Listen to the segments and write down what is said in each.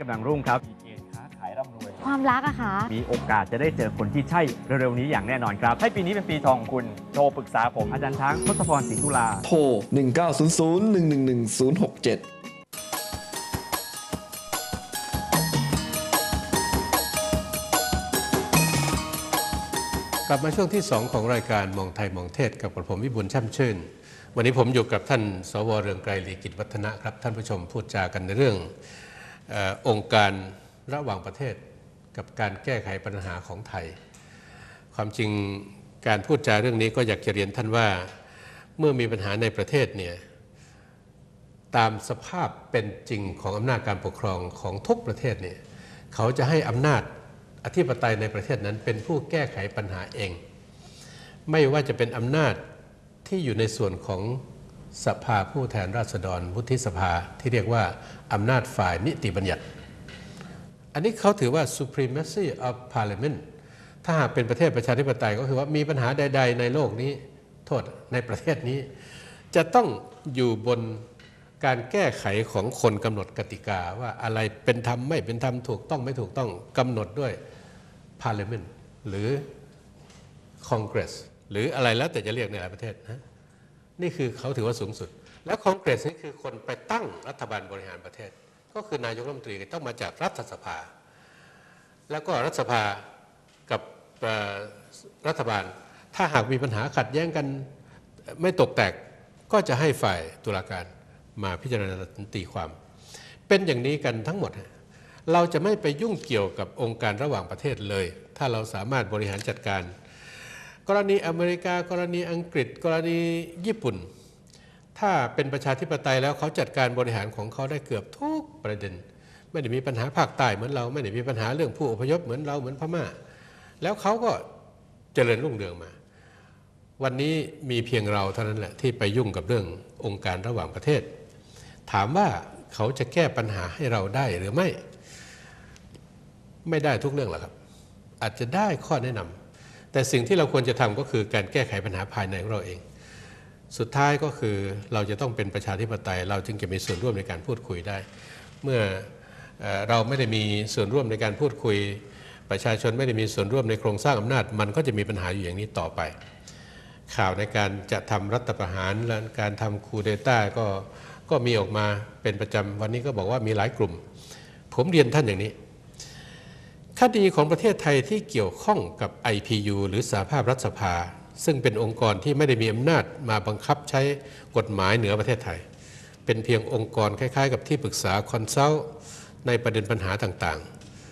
กำลังรุ่งครับมีเกณฑ์ค้าขายร่ำรวย ความรักอะคะมีโอกาสจะได้เจอคนที่ใช่เร็วๆนี้อย่างแน่นอนครับ ให้ปีนี้เป็นปีทองของคุณ โทรปรึกษาผมอาจารย์ช้างทศพรศรีตุลา โทร 1900 111 067กลับมาช่วงที่ 2 ของรายการมองไทยมองเทศกับกระผมวิบุญช่ำชื่น วันนี้ผมอยู่กับท่านสวเรืองไกรลีกิจวัฒนะครับ ท่านผู้ชมพูดจากันในเรื่องเองค์การระหว่างประเทศกับการแก้ไขปัญหาของไทย ความจริงการพูดจาเรื่องนี้ก็อยากจะเรียนท่านว่าเมื่อมีปัญหาในประเทศเนี่ยตามสภาพเป็นจริงของอำนาจการปกครองของทุกประเทศเนี่ยเขาจะให้อำนาจอธิปไตยในประเทศนั้นเป็นผู้แก้ไขปัญหาเอง ไม่ว่าจะเป็นอำนาจที่อยู่ในส่วนของ สภาผู้แทนราษฎรวุฒิสภาที่เรียกว่าอำนาจฝ่ายนิติบัญญัติ อันนี้เขาถือว่า supremacy of parliament ถ้าหากเป็นประเทศประชาธิปไตยก็คือว่ามีปัญหาใด ๆ ในโลกนี้โทษในประเทศนี้ จะต้องอยู่บนการแก้ไขของคนกำหนดกติกาว่าอะไรเป็นธรรมไม่เป็นธรรมถูกต้องไม่ถูกต้องกำหนดด้วย parliament หรือ congress หรืออะไรแล้วแต่จะเรียกในหลายประเทศนะ นี่คือเขาถือว่าสูงสุด แล้ว congress นี่คือคนไปตั้งรัฐบาลบริหารประเทศ ก็คือนายกรัฐมนตรีต้องมาจากรัฐสภา แล้วก็รัฐสภากับรัฐบาล ถ้าหากมีปัญหาขัดแย้งกันไม่ตกแตกก็จะให้ฝ่ายตุลาการมาพิจารณาตีความ เป็นอย่างนี้กันทั้งหมด เราจะไม่ไปยุ่งเกี่ยวกับองค์การระหว่างประเทศเลย ถ้าเราสามารถบริหารจัดการ กรณีอเมริกา กรณีอังกฤษ กรณีญี่ปุ่น ถ้าเป็นประชาธิปไตยแล้วเขาจัดการบริหารของเขาได้เกือบทุกประเด็น ไม่ได้มีปัญหาภาคใต้เหมือนเรา ไม่ได้มีปัญหาเรื่องผู้อพยพเหมือนเราเหมือนพม่า แล้วเขาก็เจริญรุ่งเรืองมา วันนี้มีเพียงเราเท่านั้นแหละที่ไปยุ่งกับเรื่ององค์การระหว่างประเทศ ถามว่าเขาจะแก้ปัญหาให้เราได้หรือไม่ ไม่ได้ทุกเรื่องหรอกครับ อาจจะได้ข้อแนะนำ แต่สิ่งที่เราควรจะทำก็คือการแก้ไขปัญหาภายในของเราเอง สุดท้ายก็คือเราจะต้องเป็นประชาธิปไตย เราจึงจะมีส่วนร่วมในการพูดคุยได้ เมื่อเราไม่ได้มีส่วนร่วมในการพูดคุย ประชาชนไม่ได้มีส่วนร่วมในโครงสร้างอำนาจ มันก็จะมีปัญหาอยู่อย่างนี้ต่อไป ข่าวในการจะทำรัฐประหารและการทำคูเดต้าก็ก็มีออกมาเป็นประจำวันนี้ก็บอกว่ามีหลายกลุ่ม ผมเรียนท่านอย่างนี้ คดีของประเทศไทยที่เกี่ยวข้องกับ IPU หรือสหภาพรัฐสภา ซึ่งเป็นองค์กรที่ไม่ได้มีอำนาจมาบังคับใช้กฎหมายเหนือประเทศไทย เป็นเพียงองค์กรคล้ายๆ กับที่ปรึกษาคอนซัลท์ในประเด็นปัญหาต่าง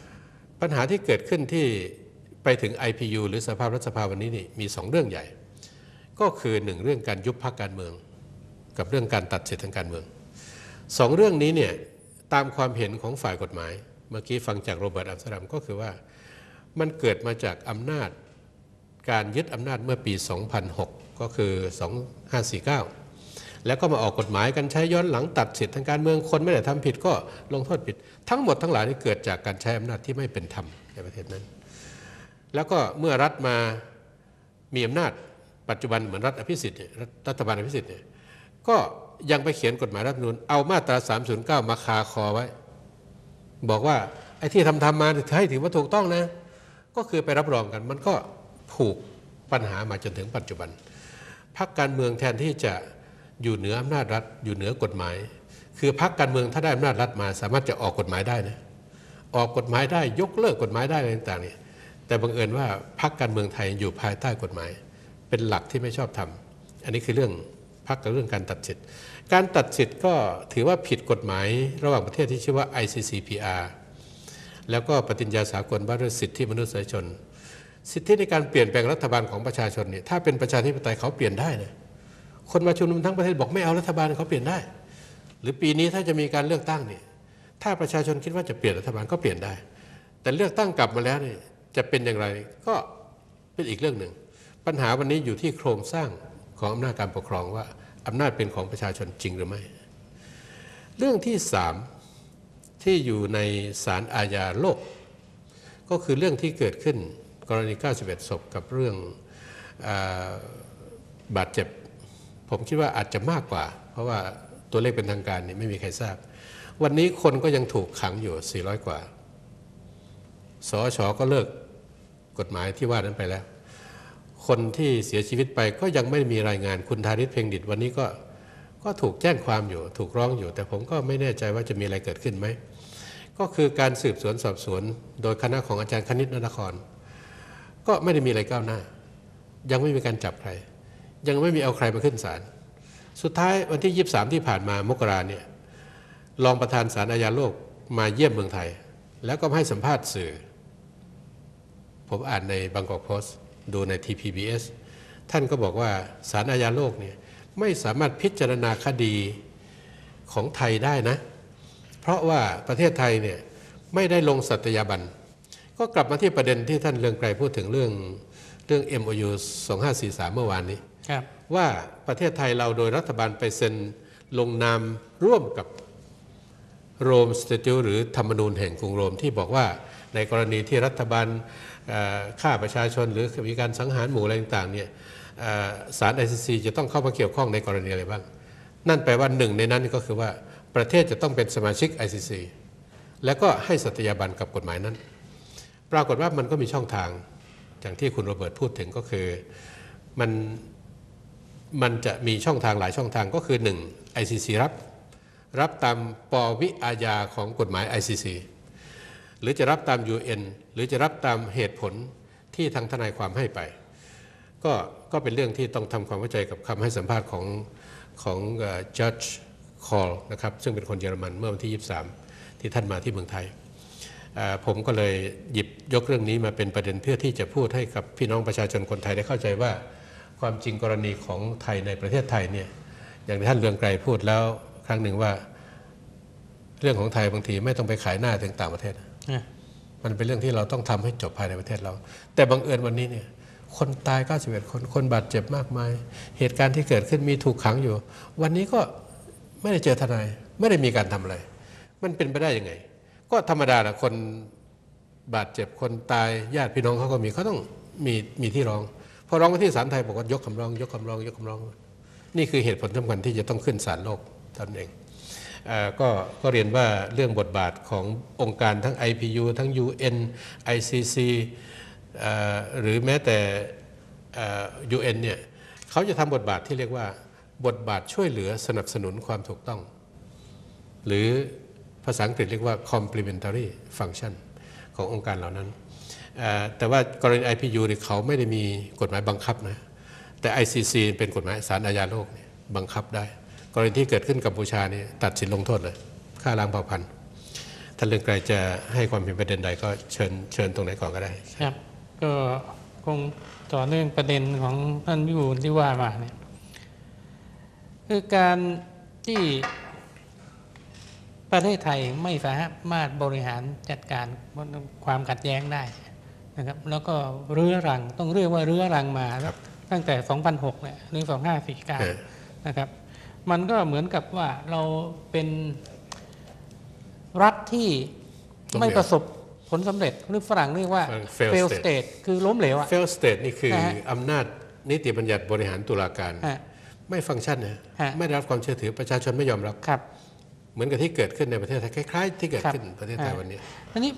ๆ ปัญหาที่เกิดขึ้นที่ไปถึง IPU หรือสภาพรัฐสภาวันนี้นี่มีสองเรื่องใหญ่ ก็คือหนึ่งเรื่องการยุบพรรคการเมือง กับเรื่องการตัดสิทธิทางการเมืองสองเรื่องนี้เนี่ยตามความเห็นของฝ่ายกฎหมาย เมื่อกี้ฟังจากโรเบิร์ตอัมสเตอร์ดัมก็คือว่ามันเกิดมาจากอำนาจการยึดอำนาจเมื่อปี 2006 ก็คือ 2549 แล้วก็มาออกกฎหมายกันใช้ย้อนหลังตัดสิทธิทางการเมืองคนไม่ได้ทำผิดก็ลงโทษผิด ทั้งหมดทั้งหลายนี่เกิดจากการใช้อำนาจที่ไม่เป็นธรรมในประเทศนั้น แล้วก็เมื่อรัฐมามีอำนาจปัจจุบันเหมือนรัฐอภิสิทธิ์รัฐบาลอภิสิทธิ์เนี่ยก็ยังไปเขียนกฎหมายรัฐนูญเอามาตรา 309 มาคาคอไว้ บอกว่าไอ้ที่ทำทำมาให้ถือว่าถูกต้องนะ ก็คือไปรับรองกัน มันก็ผูกปัญหามาจนถึงปัจจุบันพรรคการเมืองแทนที่จะอยู่เหนืออำนาจรัฐ อยู่เหนือกฎหมาย คือพรรคการเมืองถ้าได้อำนาจรัฐมา สามารถจะออกกฎหมายได้นะออกกฎหมายได้ยกเลิกกฎหมายได้อะไรต่างๆเนี่ยแต่บังเอิญว่าพรรคการเมืองไทยอยู่ภายใต้กฎหมาย เป็นหลักที่ไม่ชอบทำอันนี้คือเรื่องพรรคกับเรื่องการตัดสิทธิ์ การตัดสิทธิ์ก็ถือว่าผิดกฎหมายระหว่างประเทศที่ชื่อว่า ICCPR แล้วก็ปฏิญญาสากลว่าด้วยสิทธิมนุษยชน สิทธิในการเปลี่ยนแปลงรัฐบาลของประชาชนเนี่ยถ้าเป็นประชาธิปไตยเขาเปลี่ยนได้นะคนมาชุมนุมทั้งประเทศบอกไม่เอารัฐบาลเขาเปลี่ยนได้ หรือปีนี้ถ้าจะมีการเลือกตั้งเนี่ยถ้าประชาชนคิดว่าจะเปลี่ยนรัฐบาลก็เปลี่ยนได้ แต่เลือกตั้งกลับมาแล้วเนี่ยจะเป็นอย่างไรก็เป็นอีกเรื่องหนึ่งปัญหาวันนี้อยู่ที่โครงสร้างของอำนาจการปกครองว่า อำนาจเป็นของประชาชนจริงหรือไม่ เรื่องที่สามที่อยู่ในศาลอาญาโลก ก็คือเรื่องที่เกิดขึ้นกรณี 91 ศพกับเรื่องอบาดเจ็บ ผมคิดว่าอาจจะมากกว่า เพราะว่าตัวเลขเป็นทางการนี่ไม่มีใครทราบ วันนี้คนก็ยังถูกขังอยู่ 400 กว่า สอชอก็เลิกกฎหมายที่ว่านั้นไปแล้ว คนที่เสียชีวิตไปก็ยังไม่มีรายงานคุณธาริศเพ่งดิตวันนี้ก็ก็ถูกแจ้งความอยู่ถูกร้องอยู่ แต่ผมก็ไม่แน่ใจว่าจะมีอะไรเกิดขึ้นไหม ก็คือการสืบสวนสอบสวน โดยคณะของอาจารย์คณิตนคร ก็ไม่ได้มีอะไรก้าวหน้า ยังไม่มีการจับใคร ยังไม่มีเอาใครมาขึ้นศาลสุดท้ายวันที่ 23 ที่ผ่านมามกราเนี่ยรองประธานศาลอาญาโลกมาเยี่ยมเมืองไทย แล้วก็ให้สัมภาษณ์สื่อ ผมอ่านในบางกอกโพสต์ ดูใน TPBS ท่านก็บอกว่าศาลอาญาโลกเนี่ยไม่สามารถพิจารณาคดีของไทยได้นะ เพราะว่าประเทศไทยเนี่ยไม่ได้ลงสัตยาบัน ก็กลับมาที่ประเด็นที่ท่านเรืองไกรพูดถึงเรื่องเรื่อง MOU 2543 เมื่อวานนี้ครับว่าประเทศไทยเราโดยรัฐบาลไปเซ็นลงนามร่วมกับโรมสเตติวหรือธรรมนูญแห่งกรุงโรมที่บอกว่าในกรณีที่รัฐบาลเอ่อ ฆ่าประชาชนหรือมีการสังหารหมู่อะไรต่างๆเนี่ยเอ่อศาล ICC จะต้องเข้ามาเกี่ยวข้องในกรณีอะไรบ้าง นั่นแปลว่าหนึ่งในนั้นก็คือว่าประเทศจะต้องเป็นสมาชิก ICC แล้วก็ให้สัตยาบันกับกฎหมายนั้น ปรากฏว่ามันก็มีช่องทางอย่างที่คุณโรเบิร์ตพูดถึงก็คือมันมันจะมีช่องทางหลายช่องทางก็คือ 1. ICC รับ รับตามปวิอาญาของกฎหมาย ICC หรือจะรับตาม UN หรือจะรับตามเหตุผลที่ทางทนายความให้ไป ก็ก็เป็นเรื่องที่ต้องทำความเข้าใจกับคำให้สัมภาษณ์ของของเอ่อ Judge Call นะครับซึ่งเป็นคนเยอรมันเมื่อวันที่ 23 ที่ท่านมาที่เมืองไทย ผมก็เลยหยิบยกเรื่องนี้มาเป็นประเด็นเพื่อที่จะพูดให้กับพี่น้องประชาชนคนไทยได้เข้าใจว่า ความจริงกรณีของไทยในประเทศไทยเนี่ยอย่างที่ท่านเรืองไกรพูดแล้วครั้งหนึ่งว่า เรื่องของไทยบางทีไม่ต้องไปขายหน้าถึงต่างประเทศอะ มันเป็นเรื่องที่เราต้องทำให้จบภายในประเทศเรา แต่บังเอิญวันนี้เนี่ยคนตาย 91 คน คนบาดเจ็บมากมาย เหตุการณ์ที่เกิดขึ้นมีถูกขังอยู่ วันนี้ก็ไม่ได้เจอทนาย ไม่ได้มีการทำอะไร มันเป็นไปได้ยังไง ก็ธรรมดาแหละคนบาดเจ็บคนตายญาติพี่น้องเขาก็มีเขาต้องมีมีที่ร้อง พอร้องไปที่ศาลไทยบอกว่ายกคำร้อง ยกคำร้อง ยกคำร้อง นี่คือเหตุผลสำคัญที่จะต้องขึ้นศาลโลกท่านเอง ก็ก็เรียนว่าเรื่องบทบาทขององค์การทั้ง IPU ทั้ง UN ICC เอ่อหรือแม้แต่เอ่อ UN เนี่ยเขาจะทำบทบาทที่เรียกว่า บทบาทช่วยเหลือสนับสนุนความถูกต้อง หรือภาษาอังกฤษเรียกว่า complementary function ขององค์การเหล่านั้น แต่ว่ากรณี IPU เนี่ยเขาไม่ได้มีกฎหมายบังคับนะแต่ ICC เป็นกฎหมายศาลอาญาโลกบังคับได้ กรณีที่เกิดขึ้นกับกัมพูชานี่ตัดสินลงโทษเลยฆ่าล้างเผ่าพันธุ์ท่านเรืองไกรจะให้ความเห็นประเด็นใดก็เชิญเชิญตรงไหนก่อนก็ได้ครับ ก็คงต่อเนื่องประเด็นของท่านวิบูลย์ที่ว่ามาเนี่ยคือการที่ประเทศไทยไม่สามารถบริหารจัดการความขัดแย้งได้นะครับ แล้วก็เรื้อรังต้องเรียกว่าเรื้อรังมาครับตั้งแต่ 2006เนี่ยหรือเออ2549 นะครับ มันก็เหมือนกับว่าเราเป็นรัฐที่ไม่ประสบผลสำเร็จหรือฝรั่งเรียกว่า Fail fail state state คือล้มเหลวอะ fail state นี่คือนะฮะอำนาจนิติบัญญัติบริหารตุลาการฮะไม่ฟังก์ชันนะฮะไม่ได้รับความเชื่อถือประชาชนไม่ยอมรับครับ เหมือนกับที่เกิดขึ้นในประเทศไทยคล้าย ๆ ที่เกิดครับขึ้นในประเทศไทยฮะวันนี้อันนี้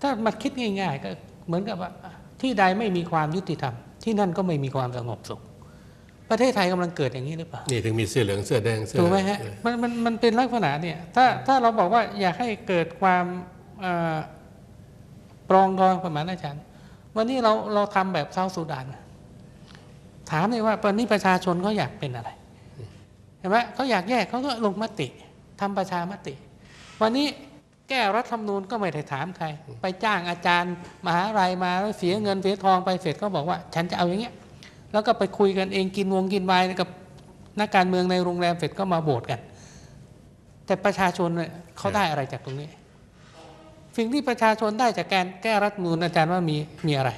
ถ้ามาคิดง่าย ๆ ก็เหมือนกับว่าที่ใดไม่มีความยุติธรรม ที่นั่นก็ไม่มีความสงบสุข ประเทศไทยกำลังเกิดอย่างนี้หรือเปล่า นี่ถึงมีเสื้อเหลืองเสื้อแดงเสื้อถูกไหมฮะเออมันมันมันเป็นลักษณะเนี่ยถ้าถ้าเราบอกว่าอยากให้เกิดความเอ่อปรองดองประมาณอาจารย์วันนี้เราเราทำแบบเซาท์ซูดาน ถามเลยว่าวันนี้ประชาชนเขาอยากเป็นอะไรเห็นไหมเขาอยากแยกเขาก็ลงมติทำประชามติ วันนี้แก้รัฐธรรมนูญก็ไม่ได้ถามใคร ไปจ้างอาจารย์ มหาลัยมาแล้วเสียเงินเสียทองไปเสร็จก็บอกว่า ฉันจะเอาอย่างเงี้ย แล้วก็ไปคุยกันเองกินวงกินไวน์กับนักการเมืองในโรงแรมเสร็จก็มาโบสกัน แต่ประชาชนเนี่ยเขาได้อะไรจากตรงนี้ สิ่งที่ประชาชนได้จากการแก้รัฐธรรมนูญอาจารย์ว่ามีมีอะไร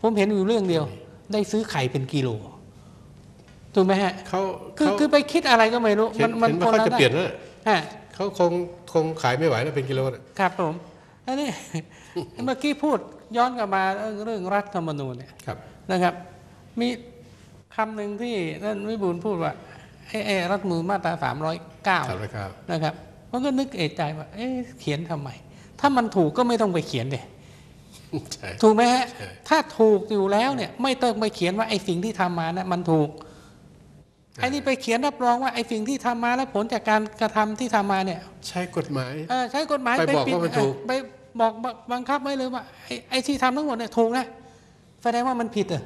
ผมเห็นอยู่เรื่องเดียว ได้ซื้อไข่เป็นกิโลถูกไหมฮะเขาคือเขาคือไปคิดอะไรก็ไม่รู้เห็นมันเห็นว่าเขาจะได้เปลี่ยนแล้วฮะเขาคงคงขายไม่ไหวแล้วเป็นกิโลน่ะครับผมอันนี้เมื่อกี้พูดย้อนกลับมาเรื่องเรื่องรัฐธรรมนูญเนี่ยครับนะครับ มีคำหนึ่งที่ท่านวิบูลย์พูดว่าไอ้ไอ้รัฐธรรมนูญมาตรา309สามร้อยเก้านะครับมันก็นึกเอะใจว่าเอ๊ะเขียนทำไม ถ้ามันถูกก็ไม่ต้องไปเขียนเลยใช่ถูกไหมฮะใช่ถ้าถูกอยู่แล้วเนี่ย ไม่ต้องไปเขียนว่าไอ้สิ่งที่ทำมานะมันถูกไอ้นี่ไปเขียนรับรองว่าไอ้สิ่งที่ทำมาและผลจากการกระทำที่ทำมาเนี่ย ใช้กฎหมายเอ่อใช้กฎหมายไปบอกปิดว่ามันถูกเอ่อไปบอกบังคับไว้เลยว่าไอ้ไอ้ที่ทำทั้งหมดเนี่ยถูกนะแสดงว่ามันผิดเหรอ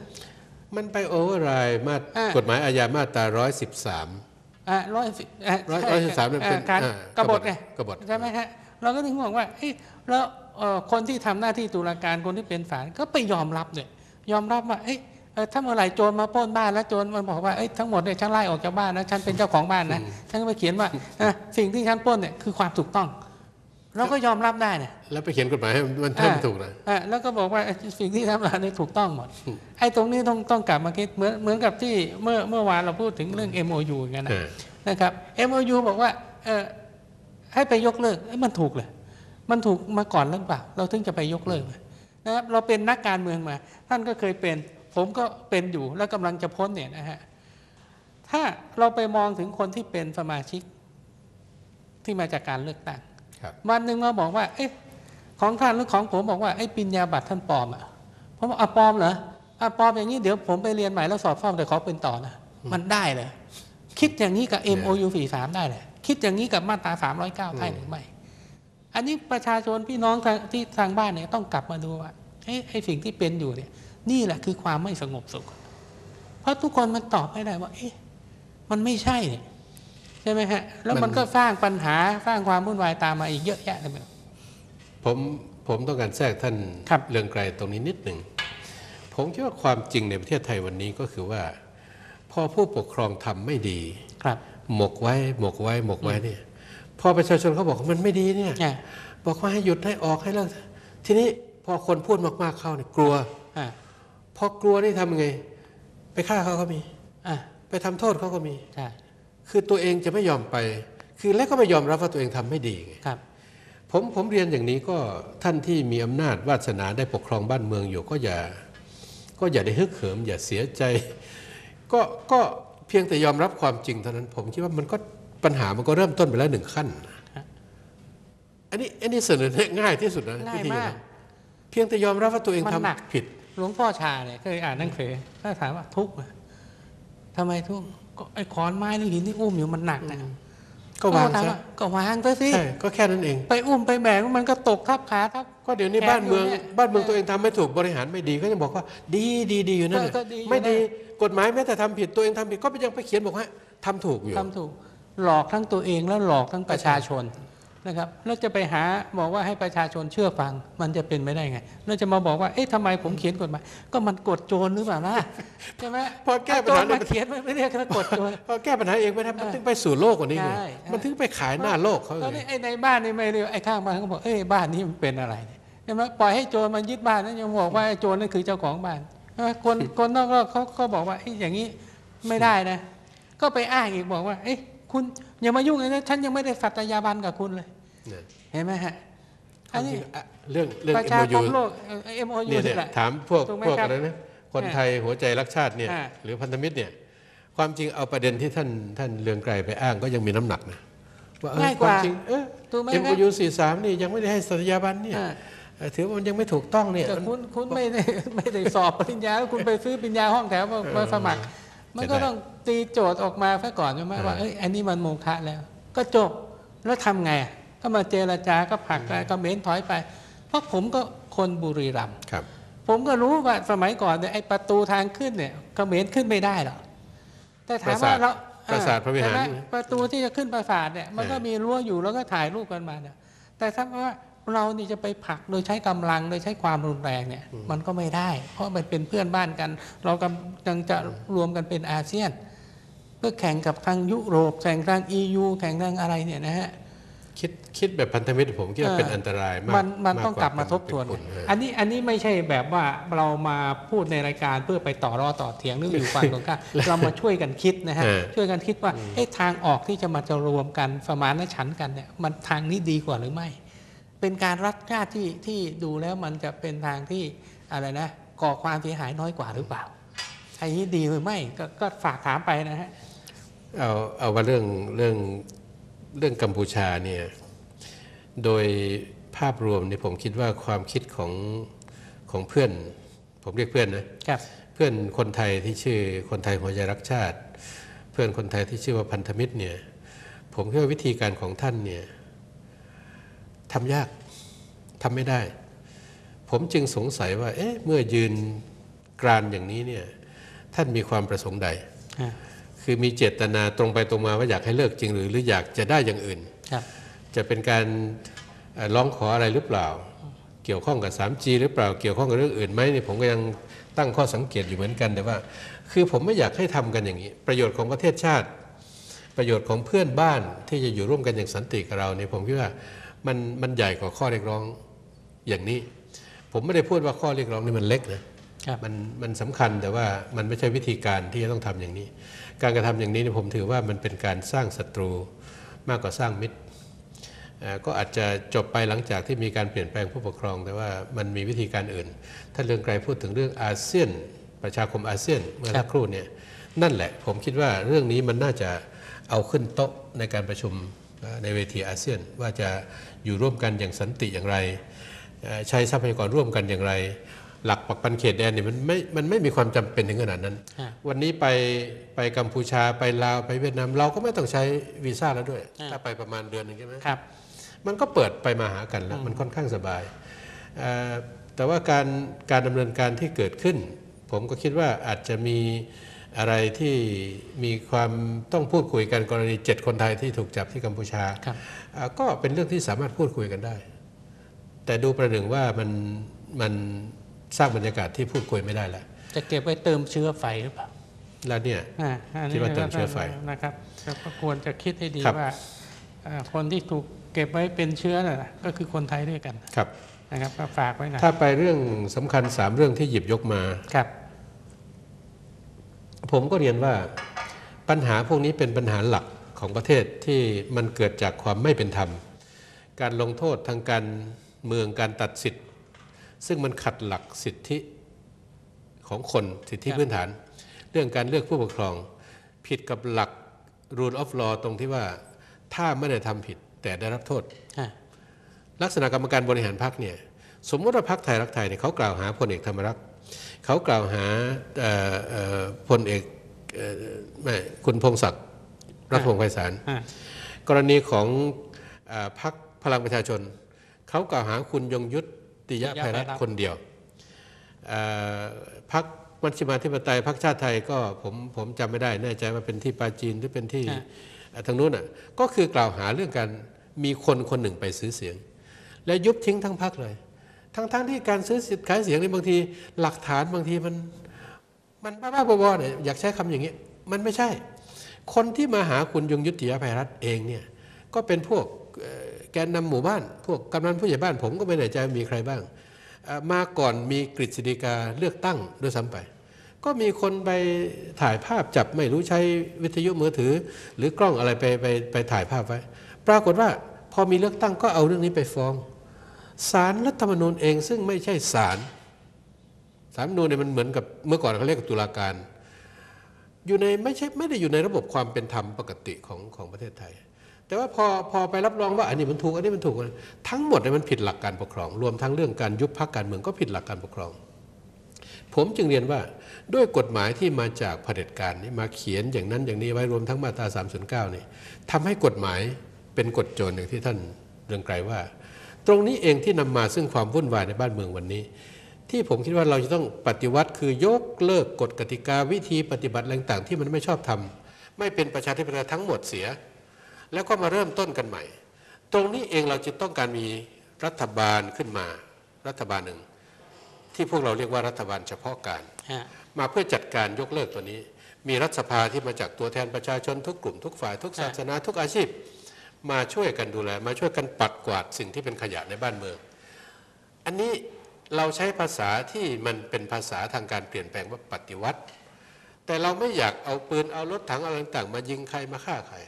มันไปโอเวอร์ไรด์มาอ่ากฎหมายอาญามาตรา113อะร้อยสิอะร้อยใช่ร้อยสิบสามเนี่ยเป็นอะการอ่ากบฏไงกบฏใช่ไหมฮะเราก็ถึงบอกว่าเอ้ยแล้วเอ่อคนที่ทำหน้าที่ตุลาการคนที่เป็นศาลก็ไปยอมรับเนี่ยยอมรับว่าเอ้ยเอ่อถ้าเมื่อไหร่โจรมาปล้นบ้านแล้วโจรมันบอกว่าเอ้ยทั้งหมดเนี่ยฉันไล่ออกจากบ้านนะฉันเป็นเจ้าของบ้านนะฉันก็ไปเขียนว่าอะสิ่งที่ฉันปล้นเนี่ยคือความถูกต้อง เราก็ยอมรับได้เนี่ยแล้วไปเขียนกฎหมายให้มันให้มันถูกนะอ่าแล้วก็บอกว่าไอ้สิ่งที่ทำมาเนี่ยถูกต้องหมดไอ้ตรงนี้ต้องต้องกลับมาคิดเหมือนเหมือนกับที่เมื่อเมื่อวานเราพูดถึงเรื่อง MOU กันนะอ่านะครับ MOU บอกว่าเออให้ไปยกเลิกเอ้ยมันถูกเลย มันถูกมาก่อนหรือเปล่า เราถึงจะไปยกเลิกนะครับเราเป็นนักการเมืองมา ท่านก็เคยเป็น ผมก็เป็นอยู่แล้วกำลังจะพ้นเนี่ยนะฮะถ้าเราไปมองถึงคนที่เป็นสมาชิกที่มาจากการเลือกตั้งครับ วันหนึ่งมาบอกว่า เอ๊ะของท่านหรือของผมบอกว่าไอ้ปิญญาบัตรท่านปลอมอะผมบอกอะปลอมเหรออะปลอมอย่างนี้เดี๋ยวผมไปเรียนใหม่แล้วสอบซ่อมแต่ขอเป็นต่อนะมันได้เลยคิดอย่างนี้กับ MOU 43ได้เลยคิดอย่างนี้กับมาตรา309ได้หรือไม่อันนี้ประชาชนพี่น้องทางที่ทางบ้านเนี่ยต้องกลับมาดูว่าเอ๊ะไอ้สิ่งที่เป็นอยู่เนี่ย นี่แหละคือความไม่สงบสุข เพราะทุกคนมันตอบไม่ได้ว่า เอ๊ะมันไม่ใช่เนี่ย ใช่ไหมฮะ แล้วมันก็สร้างปัญหาสร้างความวุ่นวายตามมาอีกเยอะแยะเลยผมผมต้องการแทรกท่านครับเรืองไกรตรงนี้นิดหนึ่ง ผมคิดว่าความจริงในประเทศไทยวันนี้ก็คือว่า พอผู้ปกครองทำไม่ดีครับ หมกไว้หมกไว้หมกไว้เนี่ย พอประชาชนเขาบอกว่ามันไม่ดีเนี่ยเนี่ยบอกว่าให้หยุดให้ออกให้เลิกทีนี้พอคนพูดมากๆเข้าเนี่ยกลัวอ่าพอกลัวนี่ทำยังไง ไปฆ่าเขาก็มีอ่าไปทำโทษเขาก็มีใช่ คือตัวเองจะไม่ยอมไป คือและก็ไม่ยอมรับว่าตัวเองทำไม่ดีไงครับผมผมเรียนอย่างนี้ก็ท่านที่มีอำนาจวาสนาได้ปกครองบ้านเมืองอยู่ก็อย่า ก็อย่าได้ฮึกเหิม อย่าเสียใจ ก็ก็เพียงแต่ยอมรับความจริงเท่านั้น ผมคิดว่ามันก็ปัญหามันก็เริ่มต้นไปแล้วหนึ่งขั้นอันนี้อันนี้เสนอแนะง่ายที่สุดนะง่ายวิธีมากนะเพียงแต่ยอมรับว่าตัวเองมันทำหนักผิดหลวงพ่อชาเนี่ยเคยอ่านหนังสือถ้าถามว่าทุกข์ไหมทำไมทุกข์ ก็ไอ้ขอนไม้หรือหินที่อุ้มอยู่มันหนักนะก็วางเขถมซะก็วางซะสิใช่ก็แค่นั้นเอง ไปอุ้มไปแบกมันก็ตกทับขาทับก็เดี๋ยวนี้แขนบ้านเมืองอยู่เนี่ยบ้านเมืองตัวเองทำไม่ถูกบริหารไม่ดีก็ยังบอกว่า ดีดีดีอยู่นั่นแหละก็ก็ดีอยู่ไม่ดีนั่กฎหมายแม้แต่ทำผิดตัวเองทำผิดก็ยังไปเขียนบอกว่าทำถูกอยู่ทำถูก หลอกทั้งตัวเองแล้วหลอกทั้งประชาชน นะครับแล้วจะไปหาบอกว่าให้ประชาชนเชื่อฟัง มันจะเป็นไม่ได้ไงแล้วจะมาบอกว่าเอ๊ะทำไมผมเขียนกฎหมายก็มันกดโจรหรือเปล่าล่ะใช่ไหมพอแก้ปัญหาเอโจรมาเขียนไม่ไม่เรียกว่ากดโจรพอแก้ปัญหาเองไม่ได้มันถึงไปสู่โลกกว่านี้ไงใช่มันถึงไปขายหน้าโลกเขาตอนไงนี้ไอ้ในบ้านนี่ไม่เรียกไอ้ข้างบ้านเขาบอกเอ้ยบ้านนี้มันเป็นอะไรเนี่ยใช่ไหมปล่อยให้โจรมันยึดบ้านนั้นยังบอกว่าไอ้โจรนั่นคือเจ้าของบ้านใช่ไหมคนคนนอกก็เขาเขาบอกว่าเอ้ยอย่างนี้ไม่ได้นะ ก็ไปอ้างอีกบอกว่าเอ้ย คุณอย่ามายุ่งเลยนะฉันยังไม่ได้สัตยาบันกับคุณเลยเนี่ยเห็นไหมฮะอันนี้อะเรื่องเรื่องประชาค MOU มโลกเอ็มโอยูเนี่ยนี่เนี่ยแหละถามพวกถูกไหมพวกครับอะไรนะคนไทยหัวใจรักชาติเนี่ยอ่าหรือพันธมิตรเนี่ยความจริงเอาประเด็นที่ท่านท่านเรืองไกรไปอ้างก็ยังมีน้ำหนักนะว่าเออง่ายคกว่าวามจริงเออถูกไหมเอ็มครับยูสี่สามนี่ยังไม่ได้ให้สัญญาบันเนี่ยอ่าเออถือว่ามันยังไม่ถูกต้องเนี่ยแต่คุณคุณไม่ได้ไม่ได้สอบปริญญาแล้วคุณไปซื้อปริญญาห้องแถวมามาสมัคร มันก็จะได้ต้องตีโจทย์ออกมาซะก่อนใช่ไหมอ่าว่าเอ้ยอันนี้มันโมฆะแล้ว ก็จบแล้วทำไงอะก็มาเจรจาก็ผลักก็เม้นถอยไป เพราะผมก็คนบุรีรัมย์ครับผมก็รู้ว่าสมัยก่อนเนี่ยไอ้ประตูทางขึ้นเนี่ยเขมรขึ้นไม่ได้หรอกแต่ถามว่าเราปราสาทพระวิหารใช่ไมประตูที่จะขึ้นปราสาทเนี่ยมันก็มีรั้วอยู่แล้วก็ถ่ายรูปกันมาเนี่ยแต่ถ้าว่า เรานี่จะไปผลักโดยใช้กำลังโดยใช้ความรุนแรงเนี่ยมันก็ไม่ได้ เพราะมันเป็นเพื่อนบ้านกัน เรากำลังจะรวมกันเป็นอาเซียน เพื่อแข่งกับทางยุโรปแข่งทาง EU แข่งทางอะไรเนี่ยนะฮะคิดคิดแบบพันธมิตรผมคิดว่าเออเป็นอันตรายมากมันมันากต้องกลับมาทบทวนเป็คุณเอออันนี้อันนี้ไม่ใช่แบบว่าเรามาพูดในรายการเพื่อไปต่อรอต่อเถียงหรืออยู่ฝั่งตรงข้ามเรามาช่วยกันคิดนะฮะเออช่วยกันคิดว่าเอ้ทางออกที่จะมาจะรวมกันสมานฉันท์กันเนี่ยมันทางนี้ดีกว่าหรือไม่ เป็นการรัดชาติที่ที่ดูแล้วมันจะเป็นทางที่อะไรนะก่อความเสียหายน้อยกว่าหรือเปล่าอันนี้ดีหรือไม่ก็ก็ฝากถามไปนะฮะเอาเอาว่าเรื่องเรื่องเรื่องกัมพูชาเนี่ยโดยภาพรวมเนี่ยผมคิดว่าความคิดของของเพื่อน ผมเรียกเพื่อนนะครับเพื่อนคนไทยที่ชื่อคนไทยหัวใจรักชาติ เพื่อนคนไทยที่ชื่อว่าพันธมิตรเนี่ยผมคิดว่าวิธีการของท่านเนี่ย ทำยากทำไม่ได้ ผมจึงสงสัยว่า เอ๊ะเมื่อยืนกรานอย่างนี้เนี่ยท่านมีความประสงค์ใดฮะคือมีเจตนาตรงไปตรงมาว่าอยากให้เลิกจริงหรือหรืออยากจะได้อย่างอื่นครับจะเป็นการเอ่อร้องขออะไรหรือเปล่า เกี่ยวข้องกับ 3G หรือเปล่า เกี่ยวข้องกับเรื่องอื่นไหมนี่ผมก็ยังตั้งข้อสังเกตอยู่เหมือนกันแต่ว่า คือผมไม่อยากให้ทำกันอย่างนี้ ประโยชน์ของประเทศชาติ ประโยชน์ของเพื่อนบ้านที่จะอยู่ร่วมกันอย่างสันติกับเราเนี่ยผมคิดว่า มันมันใหญ่กว่าข้อเรียกร้องอย่างนี้ ผมไม่ได้พูดว่าข้อเรียกร้องนี่มันเล็กนะครับมันมันสำคัญแต่ว่ามันไม่ใช่วิธีการที่จะต้องทำอย่างนี้ การกระทำอย่างนี้เนี่ยผมถือว่ามันเป็นการสร้างศัตรูมากกว่าสร้างมิตรเอ่อก็อาจจะจบไปหลังจากที่มีการเปลี่ยนแปลงผู้ปกครอง แต่ว่ามันมีวิธีการอื่น ท่านเรืองไกรพูดถึงเรื่องอาเซียน ประชาคมอาเซียนเมื่อสักครู่เนี่ยนั่นแหละผมคิดว่าเรื่องนี้มันน่าจะเอาขึ้นโต๊ะในการประชุมเอ่อ ในเวทีอาเซียนว่าจะอยู่ร่วมกันอย่างสันติอย่างไรเอ่อใช้ทรัพยากรร่วมกันอย่างไร หลักปักปันเขตแดนเนี่ยมันไม่มันไม่มีความจำเป็นถึงขนาดนั้นฮะวันนี้ไปไปกัมพูชาไปลาวไปเวียดนามเราก็ไม่ต้องใช้วีซ่าแล้วด้วยฮะถ้าไปประมาณเดือนหนึงใช่ไหมครับมันก็เปิดไปมาหากันแล้วมันค่อนข้างสบายเอ่อแต่ว่าการการดำเนินการที่เกิดขึ้น ผมก็คิดว่าอาจจะมี อะไรที่มีความต้องพูดคุยกันกรณีเจ็ดคนไทยที่ถูกจับที่กัมพูชาครับอ่าก็เป็นเรื่องที่สามารถพูดคุยกันได้ แต่ดูประหนึ่งว่ามันมันสร้างบรรยากาศที่พูดคุยไม่ได้แล้วจะเก็บไว้เติมเชื้อไฟหรือเปล่าแล้วเนี่ยอ่าอันนี้คิดว่าเติมเชื้อไฟนะครับก็ควรจะคิดให้ดีครับว่าอ่าคนที่ถูกเก็บไว้เป็นเชื้อน่ะก็คือคนไทยด้วยกันครับนะครับก็ฝากไว้หนะถ้าไปเรื่องสำคัญสามเรื่องที่หยิบยกมาครับ ผมก็เรียนว่าปัญหาพวกนี้เป็นปัญหาหลักของประเทศที่มันเกิดจากความไม่เป็นธรรม การลงโทษทางการเมืองการตัดสิทธิ์ ซึ่งมันขัดหลักสิทธิของคนสิทธิครับพื้นฐาน เรื่องการเลือกผู้ปกครอง ผิดกับหลัก rule of law ตรงที่ว่าถ้าไม่ได้ทำผิดแต่ได้รับโทษฮะลักษณะกรรมการบริหารพรรคเนี่ยสมมติว่าพรรคไทยรักไทยเนี่ยเขากล่าวหาพลเอกธรรมรักษ์ เขากล่าวหาเอ่อเอ่อพลเอกเอ่อไม่คุณพงศักดิ์รัฐพงศ์ไพศาลอ่ากรณีของเออพรรคพลังประชาชน เขากล่าวหาคุณยงยุทธติยะภัยรัตน์คนเดียวเอ่อพรรคมัชฌิมาธิปไตยพรรคชาติไทยก็ผมผมจำไม่ได้แน่ใจว่าเป็นที่ปาจีนหรือเป็นที่ฮะเอ่อทางนู้นอะก็คือกล่าวหาเรื่องการมีคนคนหนึ่งไปซื้อเสียง และยุบทิ้งทั้งพรรคเลย ทั้งๆทที่การซื้อสิทธิ์ขายเสียงนี่บางที หลักฐานบางทีมันมันบ้าๆบอๆเนี่ยอยากใช้คำอย่างนี้ มันไม่ใช่ คนที่มาหาคุณยงยุติยาภัยรัตเองเนี่ยก็เป็นพวกแกนนำหมู่บ้าน พวกกำนันผู้ใหญ่บ้านผมก็ไม่แน่ใจมีใครบ้าง มาก่อนมีกฤษฎีกาเลือกตั้งด้วยซ้ำไป ก็มีคนไปถ่ายภาพจับไม่รู้ใช้วิทยุมือถือ หรือกล้องอะไรไปไปไปถ่ายภาพไว้ ปรากฏว่าพอมีเลือกตั้งก็เอาเรื่องนี้ไปฟ้อง ศาลรัฐธรรมนูญเองซึ่งไม่ใช่ศาลศาลรัฐธรรมนูญเนี่ยมันเหมือนกับเมื่อก่อนเขาเรียกตุลาการ อยู่ในไม่ใช่ไม่ได้อยู่ในระบบความเป็นธรรมปกติของของประเทศไทย แต่ว่าพอพอไปรับรองว่าอันนี้มันถูกอันนี้มันถูกทั้งหมดเนี่ยมันผิดหลักการปกครอง รวมทั้งเรื่องการยุบพรรคการเมืองก็ผิดหลักการปกครอง ผมจึงเรียนว่าด้วยกฎหมายที่มาจากเผด็จการนี้มาเขียนอย่างนั้นอย่างนี้ไว้รวมทั้งมาตรา309นี่ทำให้กฎหมายเป็นกฎโจรอย่างที่ท่านเรืองไกรว่า ตรงนี้เองที่นำมาซึ่งความวุ่นวายในบ้านเมืองวันนี้ ที่ผมคิดว่าเราจะต้องปฏิวัติคือยกเลิกกฎกติกาวิธีปฏิบัติอะไรต่างๆ ที่มันไม่ชอบทำไม่เป็นประชาธิปไตยทั้งหมดเสีย แล้วก็มาเริ่มต้นกันใหม่ ตรงนี้เองเราจะต้องการมีรัฐบาลขึ้นมา รัฐบาลหนึ่ง ที่พวกเราเรียกว่ารัฐบาลเฉพาะการฮะมาเพื่อจัดการยกเลิกตัวนี้ มีรัฐสภาที่มาจากตัวแทนประชาชนทุกกลุ่มทุกฝ่ายทุกศาสนาทุกอาชีพ มาช่วยกันดูแล มาช่วยกันปัดกวาดสิ่งที่เป็นขยะในบ้านเมือง อันนี้เราใช้ภาษาที่มันเป็นภาษาทางการเปลี่ยนแปลงว่าปฏิวัติ แต่เราไม่อยากเอาปืนเอารถถังอะไรต่างๆมายิงใครมาฆ่าใคร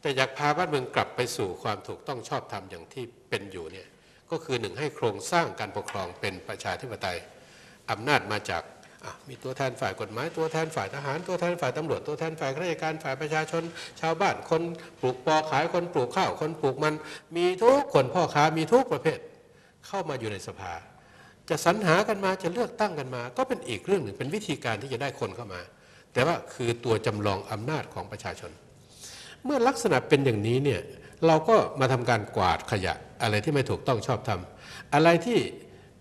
แต่อยากพาบ้านเมืองกลับไปสู่ความถูกต้องชอบธรรมอย่างที่เป็นอยู่เนี่ยก็คือหนึ่งให้โครงสร้างการปกครองเป็นประชาธิปไตยอำนาจมาจาก มีตัวแทนฝ่ายกฎหมายตัวแทนฝ่ายทหาร ตัวแทนฝ่ายตำรวจตัวแทนฝ่ายข้าราชการฝ่ายประชาชน ชาวบ้านคนปลูกปอขายคนปลูกข้าวคนปลูกมัน มีทุกคนพ่อค้ามีทุกประเภท เข้ามาอยู่ในสภา จะสรรหากันมาจะเลือกตั้งกันมา ก็เป็นอีกเรื่องหนึ่งเป็นวิธีการที่จะได้คนเข้ามา แต่ว่าคือตัวจำลองอำนาจของประชาชน เมื่อลักษณะเป็นอย่างนี้เนี่ยเราก็มาทำการกวาดขยะอะไรที่ไม่ถูกต้องชอบทำอะไรที่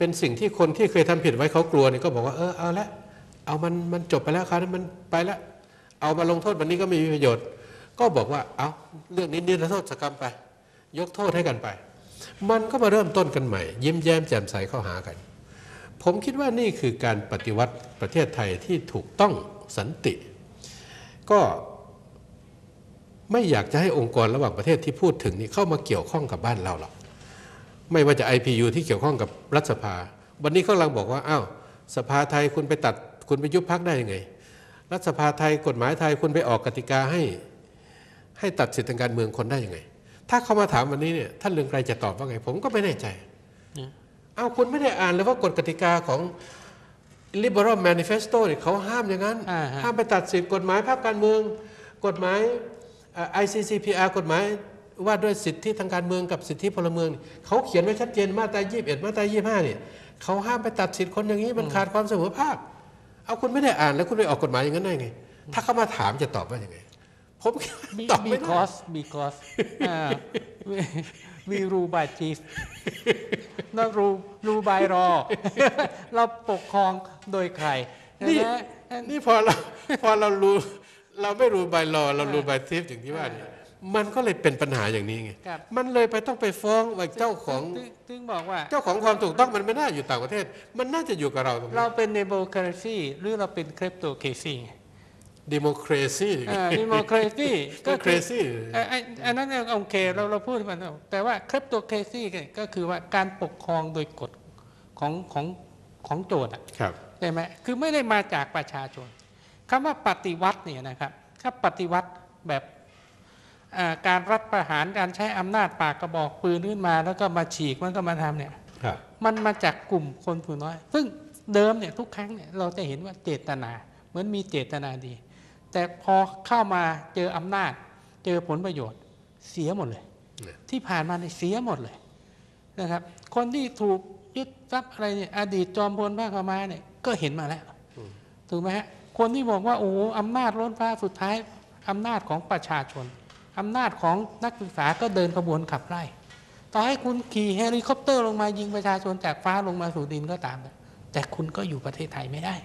เป็นสิ่งที่คนที่เคยทำผิดไว้เขากลัวเนี่ยก็บอกว่าเออเอาละเอามันมันจบไปแล้วคราวนั้มันไปแล้วเอามาลงโทษวันนี้ก็ไม่มีประโยชน์ ก็บอกว่าเอาเรื่องนี้นิรโทษกรรมไป ยกโทษให้กันไป มันก็มาเริ่มต้นกันใหม่ ยิ้มแย้มแจ่มใสเข้าหากัน ผมคิดว่านี่คือการปฏิวัติประเทศไทยที่ถูกต้องสันติ ก็ไม่อยากจะให้องค์กรระหว่างประเทศที่พูดถึงนี่เข้ามาเกี่ยวข้องกับบ้านเราหรอก ไม่ว่าจะ IPU ที่เกี่ยวข้องกับรัฐสภา วันนี้เขากำลังบอกว่าอ้าวสภาไทยคุณไปตัดคุณไปยุบพักได้ยังไง รัฐสภาไทยกฎหมายไทยคุณไปออกกติกาให้ ให้ตัดสิทธิทางการเมืองคนได้ยังไง ถ้าเขามาถามวันนี้เนี่ยท่านเรืองไกรจะตอบว่าไง ผมก็ไม่แน่ใจเอาคุณไม่ได้อ่านเลยว่ากฎกติกาของ Liberal Manifesto เนี่ยเขาห้ามอย่างนั้นอ่าฮะห้ามไปตัดสิทธิกฎหมายพรรคการเมือง กฎหมายเอ่อ ICCPR กฎหมาย ว่าด้วยสิทธิทางการเมืองกับสิทธิพลเมืองนี่เขาเขียนไว้ชัดเจนมาตรา21 มาตรา25เนี่ยเขาห้ามไปตัดสิทธิคนอย่างนี้มันขาดความเสมอภาค เอาคุณไม่ได้อ่านแล้วคุณไปออกกฎหมายอย่างนั้นได้ไง ถ้าเขามาถามจะตอบว่ายังไงผมคิดว่าตอบไม่ได้ because because อ่า we we rule by chief not rule rule by law เราปกครองโดยใครนี่ใช่ไหมนี่พอเราพอเรารู้เราไม่รู้ใบรอเรารู้ใบทิปอย่างที่ว่าเนี่ย มันก็เลยเป็นปัญหาอย่างนี้ไงครับมันเลยไปต้องไปฟ้องว่าเจ้าของถึถึงบอกว่า เจ้าของความถูกต้องมันไม่น่าอยู่ต่างประเทศ มันน่าจะอยู่กับเราตรงนี้ เราเป็น democracy หรือเราเป็น kleptocracy ดิโมครซีอ่า democracy ก็ก็ครคือซีเอ่อไอ้อันนั้นเนี่ยโอเคเราเราพูดมันแต่ว่า kleptocracy ก็คือว่าการปกครองโดยกฎของของของโจทย์อะครับใช่ไหมคือไม่ได้มาจากประชาชนคำว่าปฏิวัติเนี่ยนะครับถ้าปฏิวัติแบบอ่า การรัฐประหารการใช้อำนาจปากกระบอกปืนขึ้นมา แล้วก็มาฉีกมันก็มาทำเนี่ยครับมันมาจากกลุ่มคนผู้น้อย ซึ่งเดิมเนี่ยทุกครั้งเนี่ยเราจะเห็นว่าเจตนา เหมือนมีเจตนาดี แต่พอเข้ามาเจออำนาจ เจอผลประโยชน์เสียหมดเลยเนี่ยที่ผ่านมาเนี่ยเสียหมดเลยนะครับ คนที่ถูกยึดทรัพย์อะไรเนี่ยอดีตจอมพลพระขาวมาเนี่ยก็เห็นมาแล้วถูกไหมฮะคนที่บอกว่าโอ้โหอำนาจล้นฟ้าสุดท้ายอำนาจของประชาชน อำนาจของนักศึกษาก็เดินขบวนขับไล่ ต่อให้คุณขี่เฮลิคอปเตอร์ลงมายิงประชาชนจากฟ้าลงมาสู่ดินก็ตามนะแต่คุณก็อยู่ประเทศไทยไม่ได้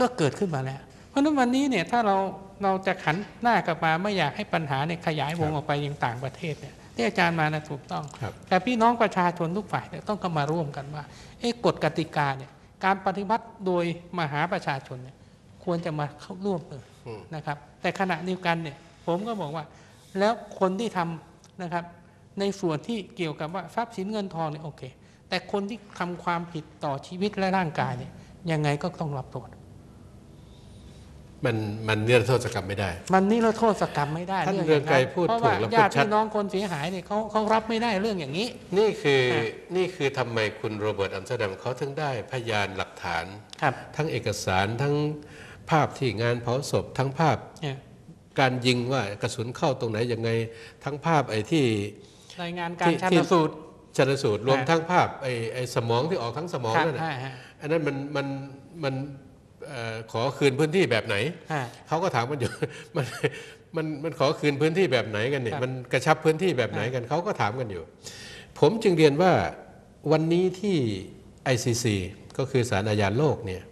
ก็เกิดขึ้นมาแล้ว เพราะฉะนั้นวันนี้เนี่ยถ้าเราเราจะขันหน้ากลับมาไม่อยากให้ปัญหาเนี่ยขยายวงออกไปยังต่างประเทศเนี่ยที่อาจารย์มานะถูกต้องครับแต่พี่น้องประชาชนทุกฝ่ายเนี่ยต้องเข้ามาร่วมกันว่าเอ๊ะกฎกติกาเนี่ยการปฏิบัติโดยมหาประชาชนเนี่ยควรจะมาเข้าร่วมเลยอืมนะครับ แต่ขณะเดียวกันเนี่ยผมก็บอกว่า แล้วคนที่ทำนะครับ ในส่วนที่เกี่ยวกับว่าทรัพย์สินเงินทองเนี่ยโอเค แต่คนที่ทำความผิดต่อชีวิตและร่างกายเนี่ยยังไงก็ต้องรับโทษมันมันนิรโทษกรรมไม่ได้ มันนี่เราโทษกรรมไม่ได้ท่านอย่างเรืองไกรพูดเพราะถูว่ากและพูดญาติชัดพี่น้องคนเสียหายเนี่ยเขาเขารับไม่ได้เรื่องอย่างนี้ นี่คือครับนี่คือทำไมคุณโรเบิร์ตอัมสเตอร์ดัมเขาถึงได้พยานหลักฐานครับทั้งเอกสารทั้งภาพที่งานเผาศพทั้งภาพเนี่ย การยิงว่ากระสุนเข้าตรงไหนยังไงทั้งภาพไอ้ที่รายงานการที่ชันที่ สูตรชันสูตรรวมฮะ ทั้งภาพไอ้ไอ้สมองที่ออกทั้งสมองครับนั่นน่ะฮะฮะอันนั้นมันมันมันเอ่อขอคืนพื้นที่แบบไหน ฮะ เขาก็ถามกันอยู่ มันมันมันขอคืนพื้นที่แบบไหนกันเนี่ยครับ มันกระชับพื้นที่แบบไหนกันเขาก็ถามกันอยู่ ผมจึงเรียนว่าวันนี้ที่ ICC ก็คือศาลอาญาโลกเนี่ย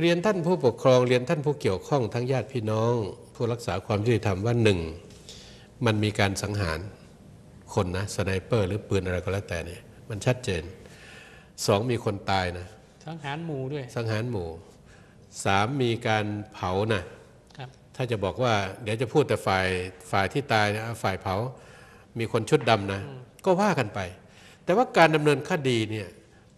เรียนท่านผู้ปกครองเรียนท่านผู้เกี่ยวข้องทั้งญาติพี่น้อง ผู้รักษาความยุติธรรมว่าหนึ่งมันมีการสังหารคนนะสไนเปอร์ หรือปืนอะไรก็แล้วแต่เนี่ยมันชัดเจนสองมีคนตายนะสังหารหมู่ด้วย สังหารหมู่สามมีการเผานะครับถ้าจะบอกว่า เดี๋ยวจะพูดแต่ฝ่ายฝ่ายที่ตายนะฝ่ายเผา มีคนชุดดำนะ ก็ว่ากันไป แต่ว่าการดำเนินคดีเนี่ย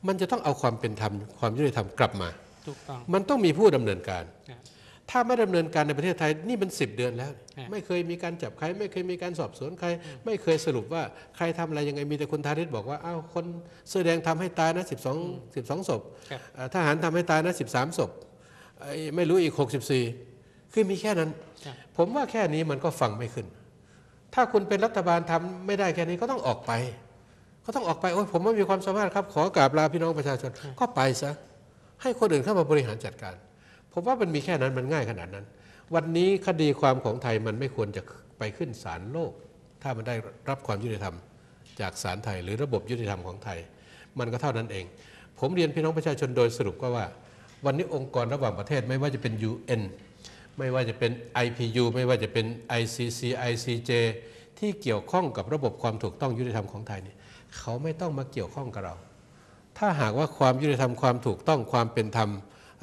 มันจะต้องเอาความเป็นธรรมความยุติธรรมกลับมาถูกต้องมันต้องมีผู้ดำเนินการครับ ถ้าไม่ดำเนินการในประเทศไทยนี่มัน10 เดือนแล้วฮะไม่เคยมีการจับใคร ไม่เคยมีการสอบสวนใคร ไม่เคยสรุปว่าใครทำอะไรยังไงมีแต่คุณธาริศบอกว่าอ้าวคนเสื้อแดงทำให้ตายนะ 12 12ศพครับเอ่อทหารทำให้ตายนะ 13ศพไอ้ไม่รู้อีก 64 คือมีแค่นั้นครับผมว่าแค่นี้มันก็ฟังไม่ขึ้น ถ้าคุณเป็นรัฐบาลทำไม่ได้แค่นี้ก็ต้องออกไป ก็ต้องออกไปโอ้ยผมไม่มีความสามารถครับขอกราบลาพี่น้องประชาชนก็ไปซะให้คนอื่นเข้ามาบริหารจัดการ ผมว่ามันมีแค่นั้นมันง่ายขนาดนั้น วันนี้คดีความของไทยมันไม่ควรจะไปขึ้นศาลโลก ถ้ามันได้รับความยุติธรรม จากศาลไทย หรือระบบยุติธรรมของไทย มันก็เท่านั้นเอง ผมเรียนพี่น้องประชาชนโดยสรุปก็ว่า วันนี้องค์กรระหว่างประเทศไม่ว่าจะเป็น UN ไม่ว่าจะเป็น IPU ไม่ว่าจะเป็น ICC ICJ ที่เกี่ยวข้องกับระบบความถูกต้องยุติธรรมของไทยเนี่ยเขาไม่ต้องมาเกี่ยวข้องกับเรา ถ้าหากว่าความยุติธรรมความถูกต้องความเป็นธรรม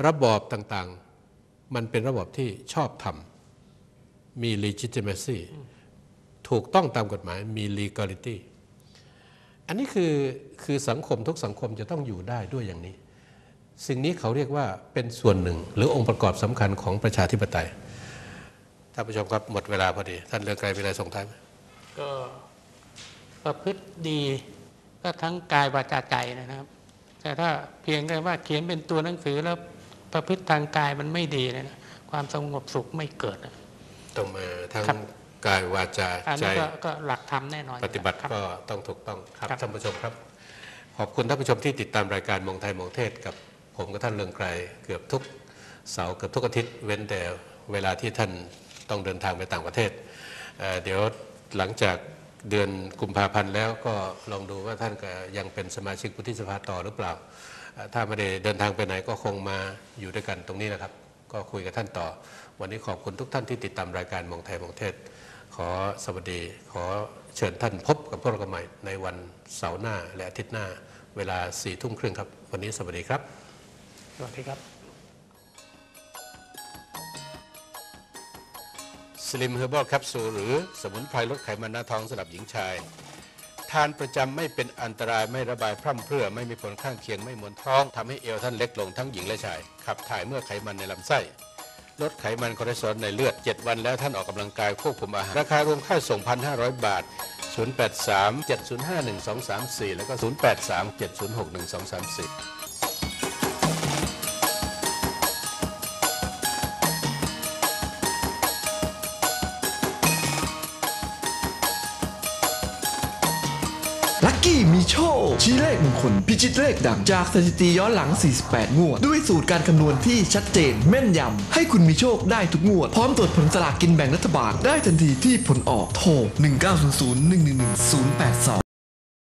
ระบอบต่าง มันเป็นระบบที่ชอบธรรมมี legitimacy ถูกต้องตามกฎหมายมี legality อันนี้คือคือสังคมทุกสังคมจะต้องอยู่ได้ด้วยอย่างนี้ สิ่งนี้เขาเรียกว่าเป็นส่วนหนึ่ง หรือองค์ประกอบสำคัญของประชาธิปไตยท่านผู้ชมครับหมดเวลาพอดี ท่านเรืองไกรมีอะไรส่งท้ายไหมก็ประพฤติดีก็ทั้งกายวาจาใจนะครับ แต่ถ้าเพียงแต่ว่าเขียนเป็นตัวหนังสือแล้ว ประพฤติทางกายมันไม่ดีเลยนะความสงบสุขไม่เกิดอะต้องมาทั้งครับกายวาจาอันใจนี้ก็ก็หลักธรรมแน่นอน ปฏิบัติครับก็ต้องถูกต้องครับครับท่านผู้ชมครับ ขอบคุณท่านผู้ชมที่ติดตามรายการมองไทยมองเทศกับผมกับท่านเรืองไกรเกือบทุกเสาร์เกือบทุกอาทิตย์เว้นแต่เวลาที่ท่านต้องเดินทางไปต่างประเทศเอ่อเดี๋ยวหลังจากเดือนกุมภาพันธ์แล้วก็ลองดูว่าท่านก็ยังเป็นสมาชิกวุฒิสภาต่อหรือเปล่าเอ่อ ถ้าไม่ได้เดินทางไปไหนก็คงมาอยู่ด้วยกันตรงนี้นะครับ ก็คุยกับท่านต่อ วันนี้ขอบคุณทุกท่านที่ติดตามรายการมองไทยมองเทศ ขอสวัสดี ขอเชิญท่านพบกับพวกเรากันใหม่ในวันเสาร์หน้าและอาทิตย์หน้าเวลาสี่ทุ่มครึ่งครับ วันนี้สวัสดีครับ สวัสดีครับ สลิมเฮอร์บอลแคปซูลหรือสมุนไพรลดไขมันหน้าท้องสำหรับหญิงชาย ทานประจำไม่เป็นอันตรายไม่ระบายพร่ำเพรื่อไม่มีผลข้างเคียงไม่มวนท้องทำให้เอวท่านเล็กลงทั้งหญิงและชาย ขับถ่ายเมื่อไขมันในลำไส้ลดไขมันคอเลสเตอรอลในเลือด 7 วันแล้วท่านออกกำลังกายควบคุมอาหาร ราคารวมค่าส่ง 1,500 บาท 083 705 1234 แล้วก็ 083 706 1234 ชี้เลขมงคลพิชิตเลขดังจากสถิติย้อนหลัง 48 งวด ด้วยสูตรการคำนวณที่ชัดเจนแม่นยำ ให้คุณมีโชคได้ทุกงวด พร้อมตรวจผลสลากกินแบ่งรัฐบาล ได้ทันทีที่ผลออกโทร 1900 111 082